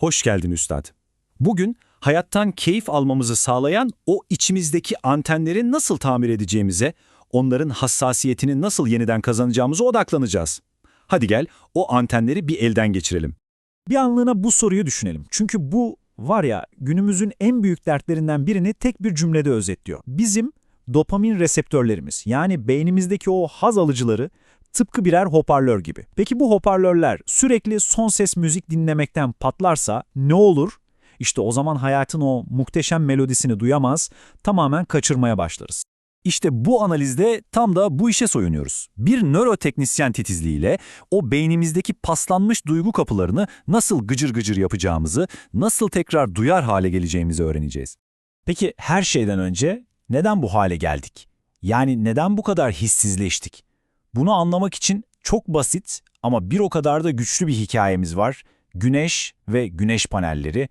Hoş geldin üstad. Bugün hayattan keyif almamızı sağlayan o içimizdeki antenleri nasıl tamir edeceğimize, onların hassasiyetini nasıl yeniden kazanacağımıza odaklanacağız. Hadi gel o antenleri bir elden geçirelim. Bir anlığına bu soruyu düşünelim. Çünkü bu var ya günümüzün en büyük dertlerinden birini tek bir cümlede özetliyor. Bizim dopamin reseptörlerimiz yani beynimizdeki o haz alıcıları tıpkı birer hoparlör gibi. Peki bu hoparlörler sürekli son ses müzik dinlemekten patlarsa ne olur? İşte o zaman hayatın o muhteşem melodisini duyamaz, tamamen kaçırmaya başlarız. İşte bu analizde tam da bu işe soyunuyoruz. Bir nöroteknisyen titizliğiyle o beynimizdeki paslanmış duygu kapılarını nasıl gıcır gıcır yapacağımızı, nasıl tekrar duyar hale geleceğimizi öğreneceğiz. Peki her şeyden önce neden bu hale geldik? Yani neden bu kadar hissizleştik? Bunu anlamak için çok basit ama bir o kadar da güçlü bir hikayemiz var. Güneş ve güneş panelleri.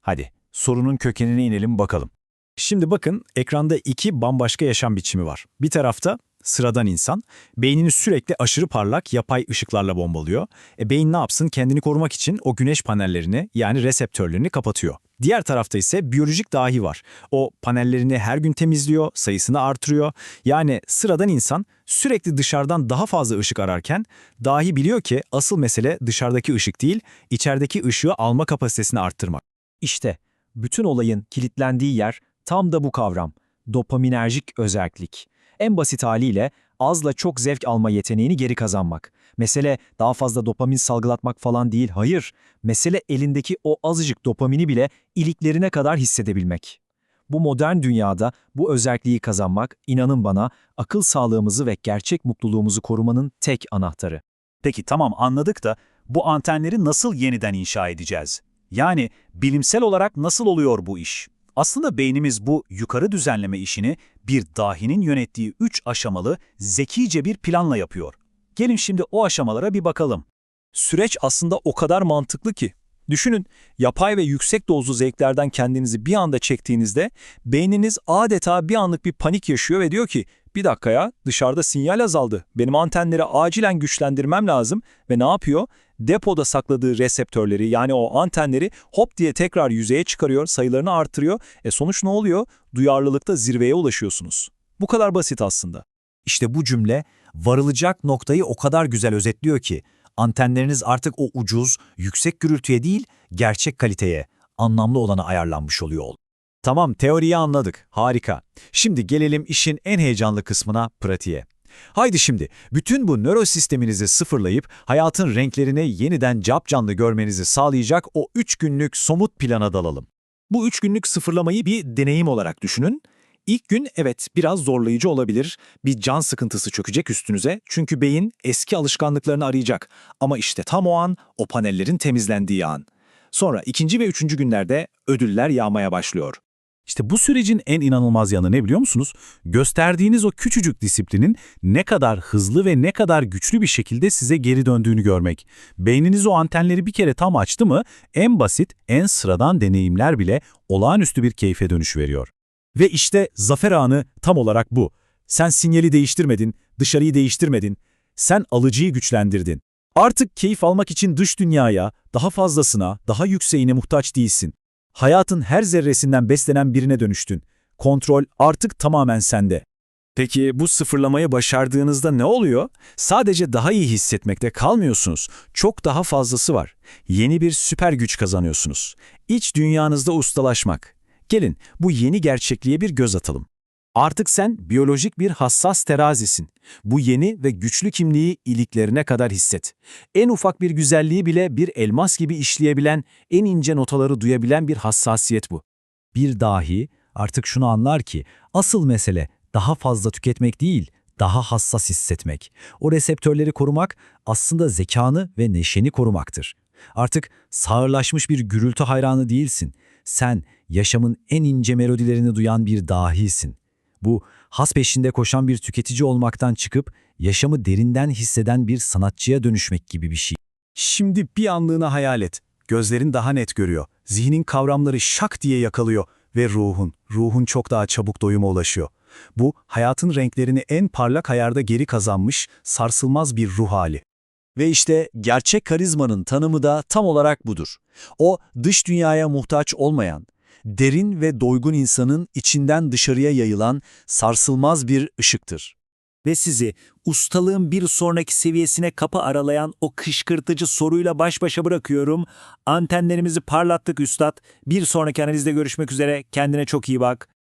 Hadi sorunun kökenine inelim bakalım. Şimdi bakın ekranda iki bambaşka yaşam biçimi var. Bir tarafta sıradan insan, beynini sürekli aşırı parlak yapay ışıklarla bombalıyor. E beyin ne yapsın? Kendini korumak için o güneş panellerini yani reseptörlerini kapatıyor. Diğer tarafta ise biyolojik dahi var. O panellerini her gün temizliyor, sayısını artırıyor. Yani sıradan insan sürekli dışarıdan daha fazla ışık ararken dahi biliyor ki asıl mesele dışarıdaki ışık değil, içerideki ışığı alma kapasitesini arttırmak. İşte bütün olayın kilitlendiği yer tam da bu kavram. Dopaminerjik özellik. En basit haliyle azla çok zevk alma yeteneğini geri kazanmak. Mesele daha fazla dopamin salgılatmak falan değil, hayır. Mesele elindeki o azıcık dopamini bile iliklerine kadar hissedebilmek. Bu modern dünyada bu özelliği kazanmak, inanın bana, akıl sağlığımızı ve gerçek mutluluğumuzu korumanın tek anahtarı. Peki tamam anladık da bu antenleri nasıl yeniden inşa edeceğiz? Yani bilimsel olarak nasıl oluyor bu iş? Aslında beynimiz bu yukarı düzenleme işini bir dahinin yönettiği üç aşamalı zekice bir planla yapıyor. Gelin şimdi o aşamalara bir bakalım. Süreç aslında o kadar mantıklı ki. Düşünün, yapay ve yüksek dozlu zevklerden kendinizi bir anda çektiğinizde beyniniz adeta bir anlık bir panik yaşıyor ve diyor ki bir dakika ya dışarıda sinyal azaldı. Benim antenleri acilen güçlendirmem lazım ve ne yapıyor? Depoda sakladığı reseptörleri yani o antenleri hop diye tekrar yüzeye çıkarıyor, sayılarını artırıyor. E sonuç ne oluyor? Duyarlılıkta zirveye ulaşıyorsunuz. Bu kadar basit aslında. İşte bu cümle varılacak noktayı o kadar güzel özetliyor ki antenleriniz artık o ucuz, yüksek gürültüye değil, gerçek kaliteye, anlamlı olana ayarlanmış oluyor. Tamam, teoriyi anladık. Harika. Şimdi gelelim işin en heyecanlı kısmına, pratiğe. Haydi şimdi bütün bu nörosisteminizi sıfırlayıp hayatın renklerini yeniden capcanlı görmenizi sağlayacak o 3 günlük somut plana dalalım. Bu 3 günlük sıfırlamayı bir deneyim olarak düşünün. İlk gün evet biraz zorlayıcı olabilir. Bir can sıkıntısı çökecek üstünüze çünkü beyin eski alışkanlıklarını arayacak. Ama işte tam o an o panellerin temizlendiği an. Sonra ikinci ve üçüncü günlerde ödüller yağmaya başlıyor. İşte bu sürecin en inanılmaz yanı ne biliyor musunuz? Gösterdiğiniz o küçücük disiplinin ne kadar hızlı ve ne kadar güçlü bir şekilde size geri döndüğünü görmek. Beyniniz o antenleri bir kere tam açtı mı en basit, en sıradan deneyimler bile olağanüstü bir keyfe dönüş veriyor. Ve işte zafer anı tam olarak bu. Sen sinyali değiştirmedin, dışarıyı değiştirmedin. Sen alıcıyı güçlendirdin. Artık keyif almak için dış dünyaya, daha fazlasına, daha yükseğine muhtaç değilsin. Hayatın her zerresinden beslenen birine dönüştün. Kontrol artık tamamen sende. Peki bu sıfırlamayı başardığınızda ne oluyor? Sadece daha iyi hissetmekte kalmıyorsunuz. Çok daha fazlası var. Yeni bir süper güç kazanıyorsunuz. İç dünyanızda ustalaşmak. Gelin bu yeni gerçekliğe bir göz atalım. Artık sen biyolojik bir hassas terazisin. Bu yeni ve güçlü kimliği iliklerine kadar hisset. En ufak bir güzelliği bile bir elmas gibi işleyebilen, en ince notaları duyabilen bir hassasiyet bu. Bir dahi artık şunu anlar ki asıl mesele daha fazla tüketmek değil, daha hassas hissetmek. O reseptörleri korumak aslında zekanı ve neşeni korumaktır. Artık sağırlaşmış bir gürültü hayranı değilsin. Sen yaşamın en ince melodilerini duyan bir dahisin. Bu has peşinde koşan bir tüketici olmaktan çıkıp yaşamı derinden hisseden bir sanatçıya dönüşmek gibi bir şey. Şimdi bir anlığına hayal et. Gözlerin daha net görüyor. Zihnin kavramları şak diye yakalıyor ve ruhun, ruhun çok daha çabuk doyuma ulaşıyor. Bu, hayatın renklerini en parlak ayarda geri kazanmış, sarsılmaz bir ruh hali. Ve işte gerçek karizmanın tanımı da tam olarak budur. O dış dünyaya muhtaç olmayan, derin ve doygun insanın içinden dışarıya yayılan sarsılmaz bir ışıktır. Ve sizi ustalığın bir sonraki seviyesine kapı aralayan o kışkırtıcı soruyla baş başa bırakıyorum. Antenlerimizi parlattık üstad. Bir sonraki analizde görüşmek üzere. Kendine çok iyi bak.